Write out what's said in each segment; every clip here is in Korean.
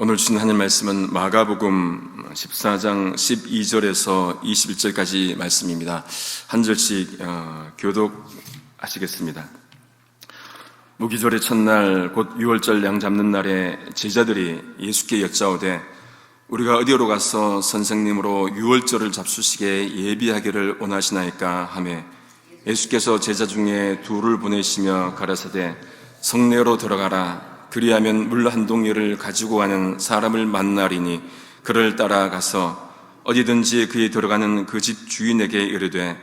오늘 주신 하나님 말씀은 마가복음 14장 12절에서 21절까지 말씀입니다. 한 절씩 어, 교독하시겠습니다. 무기절의 첫날 곧 6월절 양 잡는 날에 제자들이 예수께 여짜오되 우리가 어디로 가서 선생님으로 6월절을 잡수시게 예비하기를 원하시나이까 하매 예수께서 제자 중에 둘을 보내시며 가라사대 성내로 들어가라 그리하면 물 한 동이를 가지고 가는 사람을 만나리니 그를 따라가서 어디든지 그에 들어가는 그 집 주인에게 이르되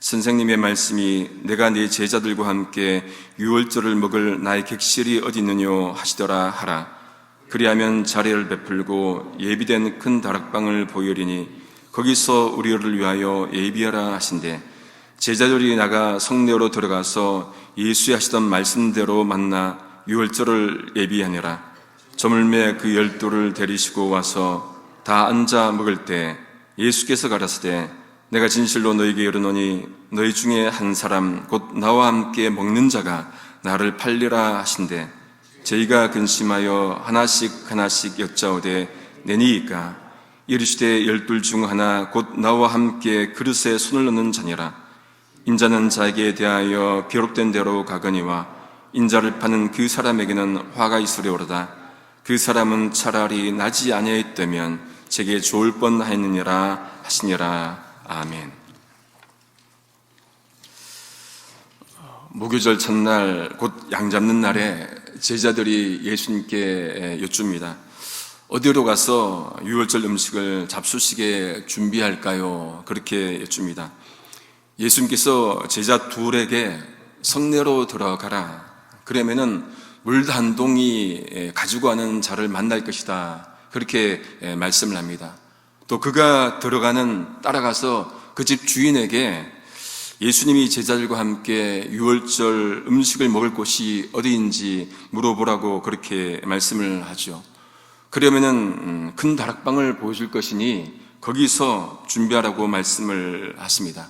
선생님의 말씀이 내가 네 제자들과 함께 유월절을 먹을 나의 객실이 어디 있느뇨 하시더라 하라. 그리하면 자리를 베풀고 예비된 큰 다락방을 보이리니 거기서 우리를 위하여 예비하라 하신대. 제자들이 나가 성내로 들어가서 예수의 하시던 말씀대로 만나 유월절을 예비하니라. 저물매 그 열두를 데리시고 와서 다 앉아 먹을 때 예수께서 가라사대 내가 진실로 너에게 이르노니 너희 중에 한 사람 곧 나와 함께 먹는 자가 나를 팔리라 하신대. 저희가 근심하여 하나씩 하나씩 여짜오되 내니이까? 이르시되 열둘 중 하나 곧 나와 함께 그릇에 손을 넣는 자니라. 인자는 자에게 대하여 기록된 대로 가거니와 인자를 파는 그 사람에게는 화가 있으려오로다 그 사람은 차라리 나지 아니하였다면 제게 좋을 뻔하였느니라 하시니라 아멘. 무교절 첫날 곧 양 잡는 날에 제자들이 예수님께 여쭙니다. 어디로 가서 유월절 음식을 잡수시게 준비할까요? 그렇게 여쭙니다. 예수님께서 제자 둘에게 성내로 들어가라. 그러면은 물 한 동이 가지고 가는 자를 만날 것이다. 그렇게 말씀을 합니다. 또 그가 들어가는 따라가서 그 집 주인에게 예수님이 제자들과 함께 유월절 음식을 먹을 곳이 어디인지 물어보라고 그렇게 말씀을 하죠. 그러면은 큰 다락방을 보여줄 것이니 거기서 준비하라고 말씀을 하십니다.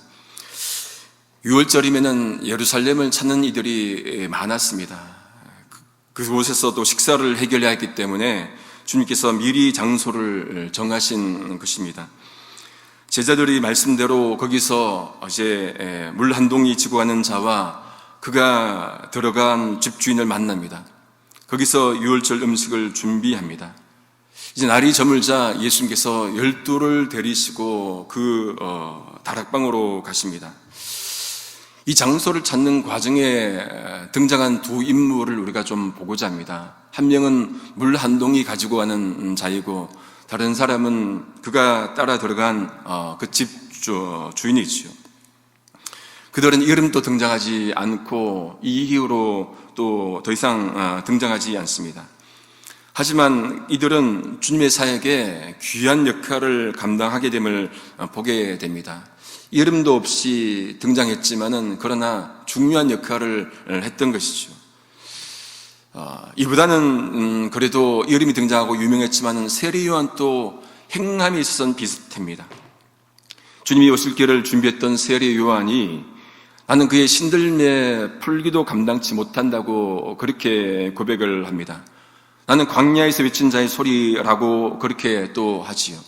6월절이면은 예루살렘을 찾는 이들이 많았습니다. 그곳에서도 식사를 해결해야 했기 때문에 주님께서 미리 장소를 정하신 것입니다. 제자들이 말씀대로 거기서 어제 물 한 동이 지고 가는 자와 그가 들어간 집주인을 만납니다. 거기서 유월절 음식을 준비합니다. 이제 날이 저물자 예수님께서 열두를 데리시고 그 어, 다락방으로 가십니다. 이 장소를 찾는 과정에 등장한 두 인물을 우리가 좀 보고자 합니다. 한 명은 물 한 동이 가지고 가는 자이고 다른 사람은 그가 따라 들어간 어, 그집 주인이지요. 그들은 이름도 등장하지 않고 이 이후로 또 더 이상 어, 등장하지 않습니다. 하지만 이들은 주님의 사역에 귀한 역할을 감당하게 됨을 어, 보게 됩니다. 이름도 없이 등장했지만은 그러나 중요한 역할을 했던 것이죠. 어, 이보다는 음, 그래도 이름이 등장하고 유명했지만 세례 요한 또 행함이 있어서 비슷합니다. 주님이 오실 길을 준비했던 세례 요한이 나는 그의 신들매 풀기도 감당치 못한다고 그렇게 고백을 합니다. 나는 광야에서 외친 자의 소리라고 그렇게 또 하지요.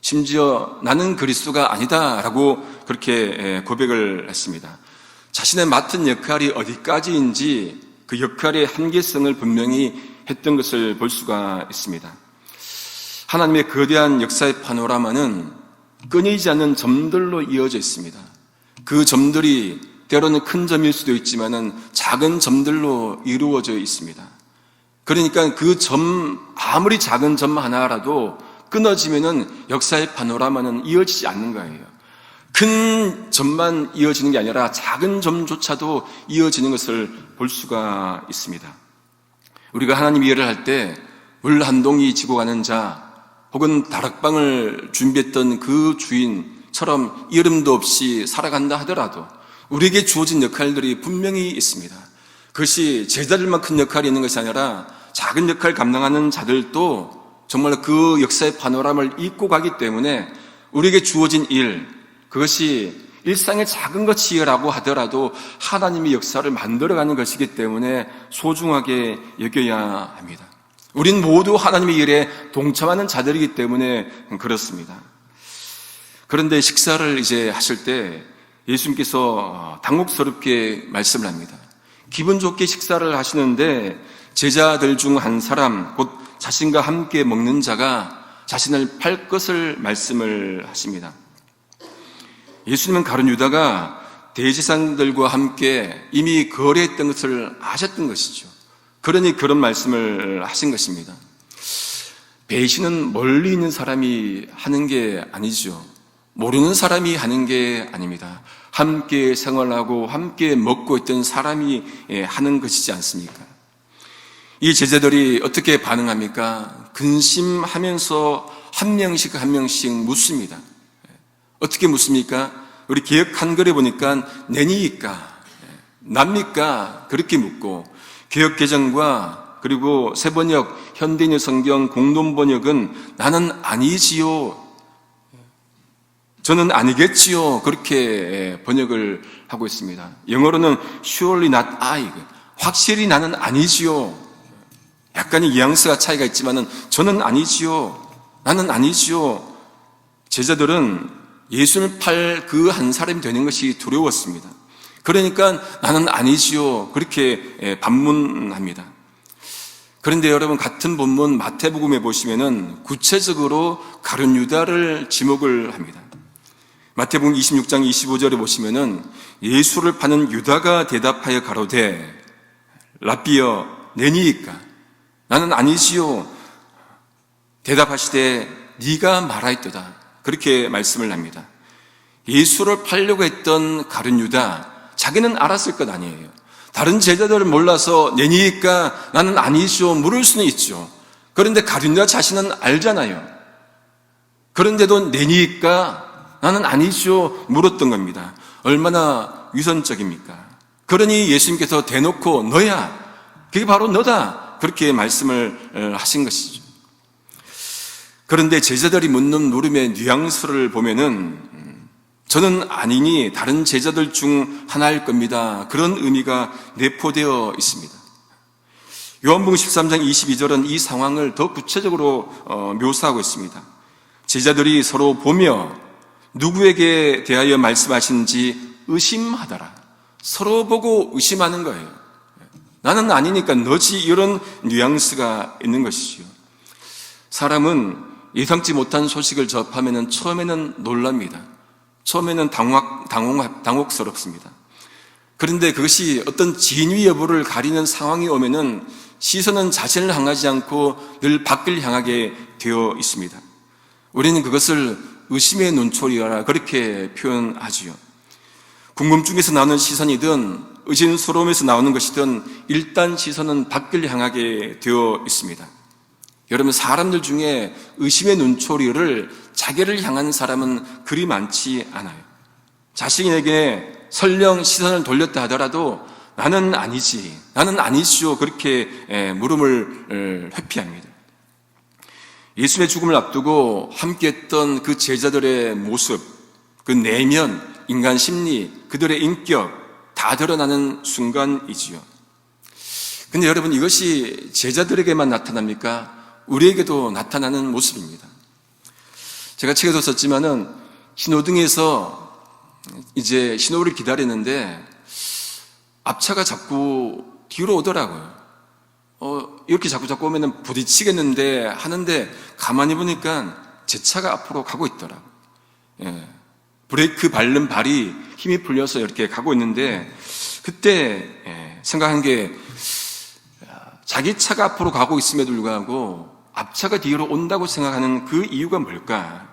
심지어 나는 그리스도가 아니다라고 그렇게 고백을 했습니다. 자신의 맡은 역할이 어디까지인지 그 역할의 한계성을 분명히 했던 것을 볼 수가 있습니다. 하나님의 거대한 역사의 파노라마는 끊이지 않는 점들로 이어져 있습니다. 그 점들이 때로는 큰 점일 수도 있지만은 작은 점들로 이루어져 있습니다. 그러니까 그 점, 아무리 작은 점 하나라도 끊어지면은 역사의 파노라마는 이어지지 않는 거예요. 큰 점만 이어지는 게 아니라 작은 점조차도 이어지는 것을 볼 수가 있습니다. 우리가 하나님 이해를 할 때 물 한 동이 지고 가는 자 혹은 다락방을 준비했던 그 주인처럼 이름도 없이 살아간다 하더라도 우리에게 주어진 역할들이 분명히 있습니다. 그것이 제자들만 큰 역할이 있는 것이 아니라 작은 역할 감당하는 자들도 정말 그 역사의 파노라마를 잊고 가기 때문에 우리에게 주어진 일, 그것이 일상의 작은 것이라고 하더라도 하나님이 역사를 만들어가는 것이기 때문에 소중하게 여겨야 합니다. 우린 모두 하나님의 일에 동참하는 자들이기 때문에 그렇습니다. 그런데 식사를 이제 하실 때 예수님께서 당혹스럽게 말씀을 합니다. 기분 좋게 식사를 하시는데 제자들 중 한 사람, 곧 자신과 함께 먹는 자가 자신을 팔 것을 말씀을 하십니다. 예수님은 가룟 유다가 대제사장들과 함께 이미 거래했던 것을 아셨던 것이죠. 그러니 그런 말씀을 하신 것입니다. 배신은 멀리 있는 사람이 하는 게 아니죠. 모르는 사람이 하는 게 아닙니다. 함께 생활하고 함께 먹고 있던 사람이 예, 하는 것이지 않습니까? 이 제자들이 어떻게 반응합니까? 근심하면서 한 명씩 한 명씩 묻습니다. 어떻게 묻습니까? 우리 개혁 한글에 보니까 내니까 납니까? 그렇게 묻고 개혁 개정과 그리고 세번역 현대인의 성경 공동 번역은 나는 아니지요. 저는 아니겠지요. 그렇게 번역을 하고 있습니다. 영어로는 surely not I. 확실히 나는 아니지요. 약간의 뉘앙스가 차이가 있지만은 저는 아니지요. 나는 아니지요. 제자들은 예수를 팔 그 한 사람이 되는 것이 두려웠습니다. 그러니까 나는 아니지요. 그렇게 반문합니다. 그런데 여러분 같은 본문 마태복음에 보시면은 구체적으로 가룟 유다를 지목을 합니다. 마태복음 26장 25절에 보시면은 예수를 파는 유다가 대답하여 가로되 라비어 내니이까 나는 아니지요. 대답하시되 네가 말하였도다. 그렇게 말씀을 합니다. 예수를 팔려고 했던 가룟 유다 자기는 알았을 것 아니에요. 다른 제자들을 몰라서 내니까 나는 아니죠. 물을 수는 있죠. 그런데 가룟 유다 자신은 알잖아요. 그런데도 내니까 나는 아니죠. 물었던 겁니다. 얼마나 위선적입니까? 그러니 예수님께서 대놓고 너야. 그게 바로 너다. 그렇게 말씀을 하신 것이죠. 그런데 제자들이 묻는 물음의 뉘앙스를 보면은 저는 아니니 다른 제자들 중 하나일 겁니다. 그런 의미가 내포되어 있습니다. 요한복음 13장 22절은 이 상황을 더 구체적으로 어, 묘사하고 있습니다. 제자들이 서로 보며 누구에게 대하여 말씀하시는지 의심하더라. 서로 보고 의심하는 거예요. 나는 아니니까 너지 이런 뉘앙스가 있는 것이지요. 사람은 예상치 못한 소식을 접하면 처음에는 놀랍니다. 처음에는 당혹, 당혹, 당혹스럽습니다. 그런데 그것이 어떤 진위 여부를 가리는 상황이 오면은 시선은 자신을 향하지 않고 늘 밖을 향하게 되어 있습니다. 우리는 그것을 의심의 눈초리라 그렇게 표현하지요. 궁금증에서 나오는 시선이든 의심스러움에서 나오는 것이든 일단 시선은 밖을 향하게 되어 있습니다. 여러분 사람들 중에 의심의 눈초리를 자기를 향한 사람은 그리 많지 않아요. 자신에게 설령 시선을 돌렸다 하더라도 나는 아니지, 나는 아니시오 그렇게 물음을 회피합니다. 예수의 죽음을 앞두고 함께했던 그 제자들의 모습, 그 내면, 인간 심리, 그들의 인격 다 드러나는 순간이지요. 근데 여러분 이것이 제자들에게만 나타납니까? 우리에게도 나타나는 모습입니다. 제가 책에도 썼지만은 신호등에서 이제 신호를 기다리는데 앞차가 자꾸 뒤로 오더라고요. 어, 이렇게 자꾸 자꾸 오면은 부딪히겠는데 하는데 가만히 보니까 제 차가 앞으로 가고 있더라고요. 예. 브레이크 밟는 발이 힘이 풀려서 이렇게 가고 있는데 그때 예, 생각한 게 자기 차가 앞으로 가고 있음에도 불구하고 앞차가 뒤로 온다고 생각하는 그 이유가 뭘까?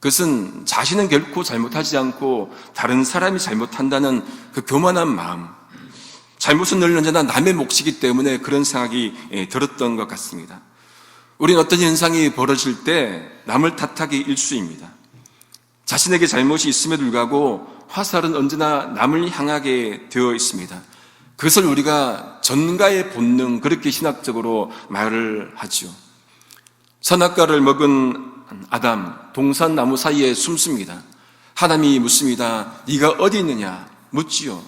그것은 자신은 결코 잘못하지 않고 다른 사람이 잘못한다는 그 교만한 마음. 잘못은 늘 언제나 남의 몫이기 때문에 그런 생각이 예, 들었던 것 같습니다. 우리는 어떤 현상이 벌어질 때 남을 탓하기 일수입니다. 자신에게 잘못이 있음에도 불구하고 화살은 언제나 남을 향하게 되어 있습니다. 그것을 우리가 전가의 본능, 그렇게 신학적으로 말을 하죠. 선악과를 먹은 아담, 동산나무 사이에 숨습니다. 하나님이 묻습니다. 네가 어디 있느냐? 묻지요.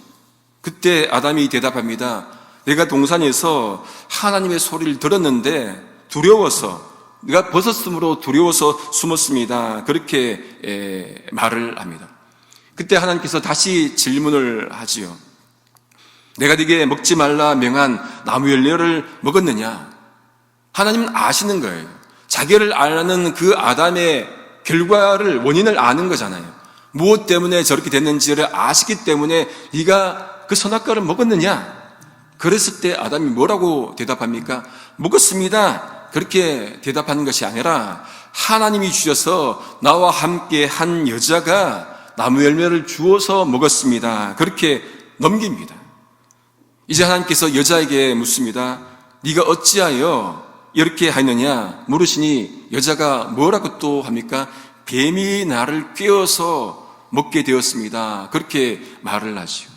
그때 아담이 대답합니다. 내가 동산에서 하나님의 소리를 들었는데 두려워서 내가 벗었으므로 두려워서 숨었습니다. 그렇게 에, 말을 합니다. 그때 하나님께서 다시 질문을 하지요. 내가 네게 먹지 말라 명한 나무 열매를 먹었느냐? 하나님은 아시는 거예요. 자기를 아는 그 아담의 결과를 원인을 아는 거잖아요. 무엇 때문에 저렇게 됐는지를 아시기 때문에 네가 그 선악과를 먹었느냐? 그랬을 때 아담이 뭐라고 대답합니까? 먹었습니다. 그렇게 대답하는 것이 아니라 하나님이 주셔서 나와 함께 한 여자가 나무 열매를 주어서 먹었습니다. 그렇게 넘깁니다. 이제 하나님께서 여자에게 묻습니다. 네가 어찌하여 이렇게 하느냐 물으시니 여자가 뭐라고 또 합니까? 뱀이 나를 꿰어서 먹게 되었습니다. 그렇게 말을 하지요.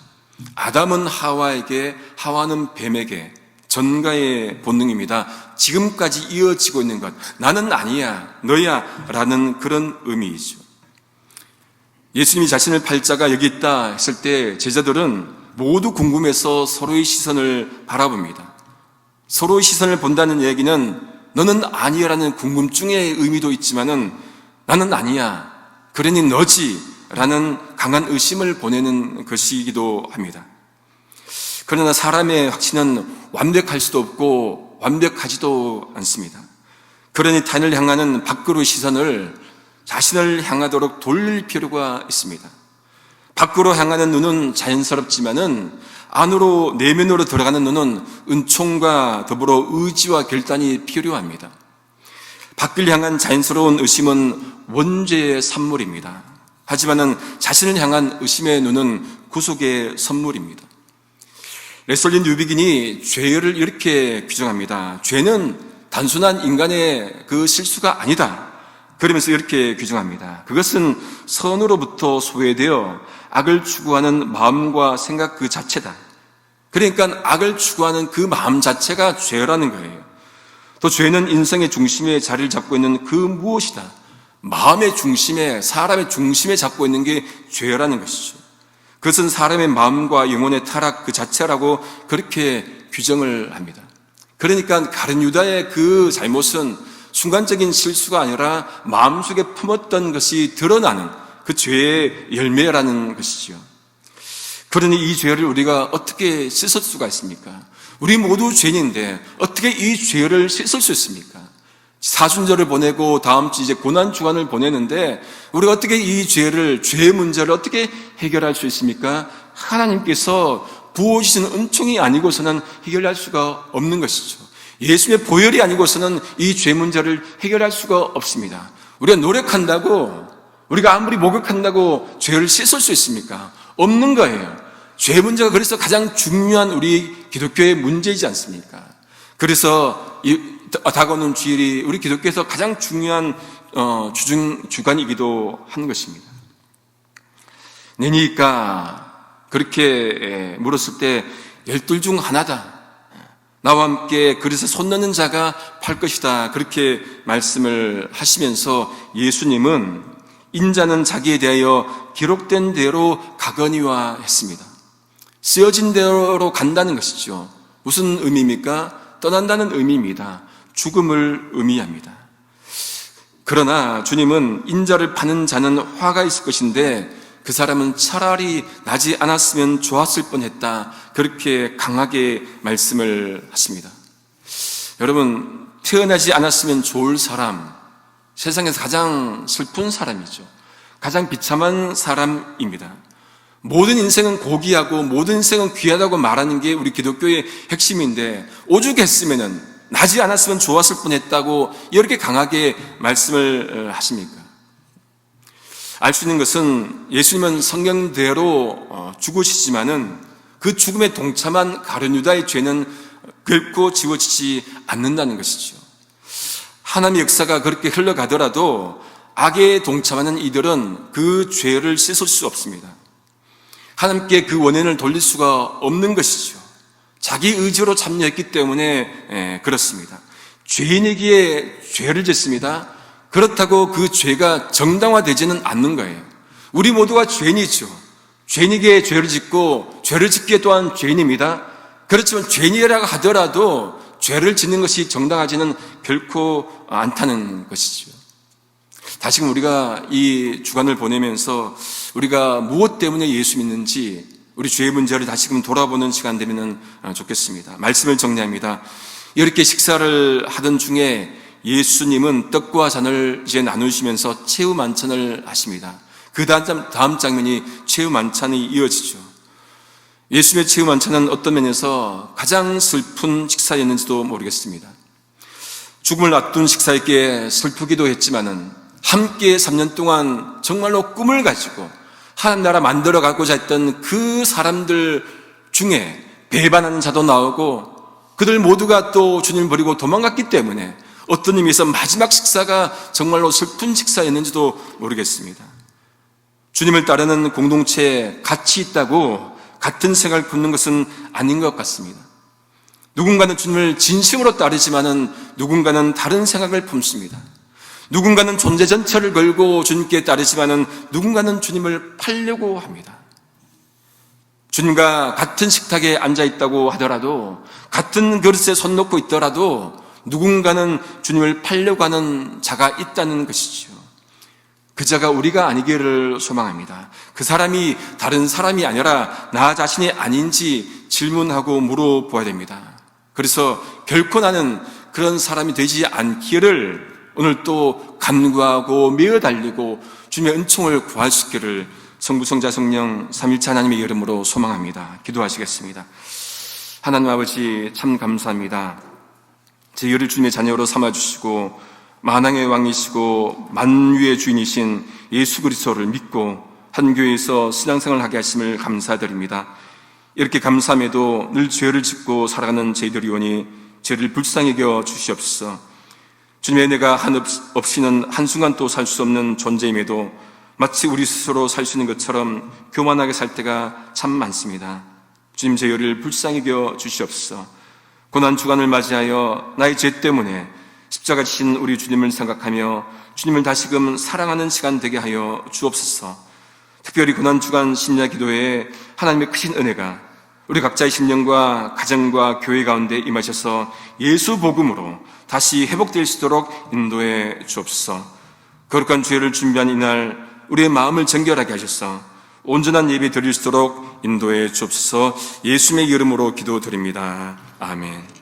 아담은 하와에게, 하와는 뱀에게 전가의 본능입니다. 지금까지 이어지고 있는 것. 나는 아니야, 너야. 라는 그런 의미이죠. 예수님이 자신을 팔자가 여기 있다 했을 때 제자들은 모두 궁금해서 서로의 시선을 바라봅니다. 서로의 시선을 본다는 얘기는 너는 아니야라는 궁금증의 의미도 있지만은 나는 아니야. 그러니 너지. 라는 강한 의심을 보내는 것이기도 합니다. 그러나 사람의 확신은 완벽할 수도 없고 완벽하지도 않습니다. 그러니 타인을 향하는 밖으로 시선을 자신을 향하도록 돌릴 필요가 있습니다. 밖으로 향하는 눈은 자연스럽지만은 안으로 내면으로 들어가는 눈은 은총과 더불어 의지와 결단이 필요합니다. 밖을 향한 자연스러운 의심은 원죄의 산물입니다. 하지만은 자신을 향한 의심의 눈은 구속의 선물입니다. 레솔린 뉴비긴이 죄를 이렇게 규정합니다. 죄는 단순한 인간의 그 실수가 아니다. 그러면서 이렇게 규정합니다. 그것은 선으로부터 소외되어 악을 추구하는 마음과 생각 그 자체다. 그러니까 악을 추구하는 그 마음 자체가 죄라는 거예요. 또 죄는 인생의 중심에 자리를 잡고 있는 그 무엇이다. 마음의 중심에, 사람의 중심에 잡고 있는 게 죄라는 것이죠. 그것은 사람의 마음과 영혼의 타락 그 자체라고 그렇게 규정을 합니다. 그러니까 가른 유다의 그 잘못은 순간적인 실수가 아니라 마음속에 품었던 것이 드러나는 그 죄의 열매라는 것이지요. 그러니 이 죄를 우리가 어떻게 씻을 수가 있습니까? 우리 모두 죄인인데 어떻게 이 죄를 씻을 수 있습니까? 사순절을 보내고 다음 주 이제 고난 주간을 보내는데 우리가 어떻게 이 죄를 죄의 문제를 어떻게 해결할 수 있습니까? 하나님께서 부어 주신 은총이 아니고서는 해결할 수가 없는 것이죠. 예수의 보혈이 아니고서는 이 죄 문제를 해결할 수가 없습니다. 우리가 노력한다고 우리가 아무리 목욕한다고 죄를 씻을 수 있습니까? 없는 거예요. 죄 문제가 그래서 가장 중요한 우리 기독교의 문제이지 않습니까? 그래서 이 다가오는 주일이 우리 기독교에서 가장 중요한 어, 주중 주간이기도 한 것입니다. 내니까 그렇게 물었을 때 열둘 중 하나다. 나와 함께 그래서 손 넣는 자가 팔 것이다. 그렇게 말씀을 하시면서 예수님은 인자는 자기에 대하여 기록된 대로 가거니와 했습니다. 쓰여진 대로 간다는 것이죠. 무슨 의미입니까? 떠난다는 의미입니다. 죽음을 의미합니다. 그러나 주님은 인자를 파는 자는 화가 있을 것인데 그 사람은 차라리 나지 않았으면 좋았을 뻔했다. 그렇게 강하게 말씀을 하십니다. 여러분, 태어나지 않았으면 좋을 사람, 세상에서 가장 슬픈 사람이죠. 가장 비참한 사람입니다. 모든 인생은 고귀하고 모든 인생은 귀하다고 말하는 게 우리 기독교의 핵심인데 오죽했으면은 나지 않았으면 좋았을 뻔했다고 이렇게 강하게 말씀을 하십니까? 알 수 있는 것은 예수님은 성경대로 어, 죽으시지만은 그 죽음에 동참한 가룟 유다의 죄는 결코 지워지지 않는다는 것이죠. 하나님의 역사가 그렇게 흘러가더라도 악에 동참하는 이들은 그 죄를 씻을 수 없습니다. 하나님께 그 원인을 돌릴 수가 없는 것이죠. 자기 의지로 참여했기 때문에 예, 그렇습니다. 죄인에게 죄를 짓습니다. 그렇다고 그 죄가 정당화되지는 않는 거예요. 우리 모두가 죄인이죠. 죄인에게 죄를 짓고 죄를 짓기에 또한 죄인입니다. 그렇지만 죄인이라고 하더라도 죄를 짓는 것이 정당하지는 결코 않다는 것이죠. 다시금 우리가 이 주간을 보내면서 우리가 무엇 때문에 예수 믿는지 우리 죄의 문제를 다시금 돌아보는 시간 되면 좋겠습니다. 말씀을 정리합니다. 이렇게 식사를 하던 중에 예수님은 떡과 잔을 이제 나누시면서 최후 만찬을 하십니다. 그 다음, 장면이 최후 만찬이 이어지죠. 예수님의 최후 만찬은 어떤 면에서 가장 슬픈 식사였는지도 모르겠습니다. 죽음을 앞둔 식사에게 슬프기도 했지만은 함께 3년 동안 정말로 꿈을 가지고 하나님 나라 만들어 가고자 했던 그 사람들 중에 배반하는 자도 나오고 그들 모두가 또 주님을 버리고 도망갔기 때문에 어떤 의미에서 마지막 식사가 정말로 슬픈 식사였는지도 모르겠습니다. 주님을 따르는 공동체에 가치 있다고 같은 생각을 품는 것은 아닌 것 같습니다. 누군가는 주님을 진심으로 따르지만은 누군가는 다른 생각을 품습니다. 누군가는 존재 전체를 걸고 주님께 따르지만은 누군가는 주님을 팔려고 합니다. 주님과 같은 식탁에 앉아 있다고 하더라도 같은 그릇에 손 놓고 있더라도 누군가는 주님을 팔려고 하는 자가 있다는 것이죠. 그 자가 우리가 아니기를 소망합니다. 그 사람이 다른 사람이 아니라 나 자신이 아닌지 질문하고 물어보아야 됩니다. 그래서 결코 나는 그런 사람이 되지 않기를 오늘 또 간구하고 메어 달리고 주님의 은총을 구할 수 있기를 성부, 성자, 성령, 삼일차 하나님의 이름으로 소망합니다. 기도하시겠습니다. 하나님 아버지 참 감사합니다. 저희를 주님의 자녀로 삼아 주시고 만왕의 왕이시고 만유의 주인이신 예수 그리스도를 믿고 한 교회에서 신앙생활을 하게 하심을 감사드립니다. 이렇게 감사함에도 늘 죄를 짓고 살아가는 저희들이 오니 죄를 불쌍히 여겨 주시옵소서. 주님의 은혜가 한 없이는 한순간 또 살 수 없는 존재임에도 마치 우리 스스로 살 수 있는 것처럼 교만하게 살 때가 참 많습니다. 주님 저희를 불쌍히 여겨 주시옵소서. 고난 주간을 맞이하여 나의 죄 때문에 십자가 지신 우리 주님을 생각하며 주님을 다시금 사랑하는 시간 되게 하여 주옵소서. 특별히 고난 주간 심야 기도에 하나님의 크신 은혜가 우리 각자의 심령과 가정과 교회 가운데 임하셔서 예수 복음으로 다시 회복될 수 있도록 인도해 주옵소서. 거룩한 죄를 준비한 이날 우리의 마음을 정결하게 하셔서 온전한 예배 드릴 수 있도록 인도해 주옵소서. 예수님의 이름으로 기도드립니다. 아멘.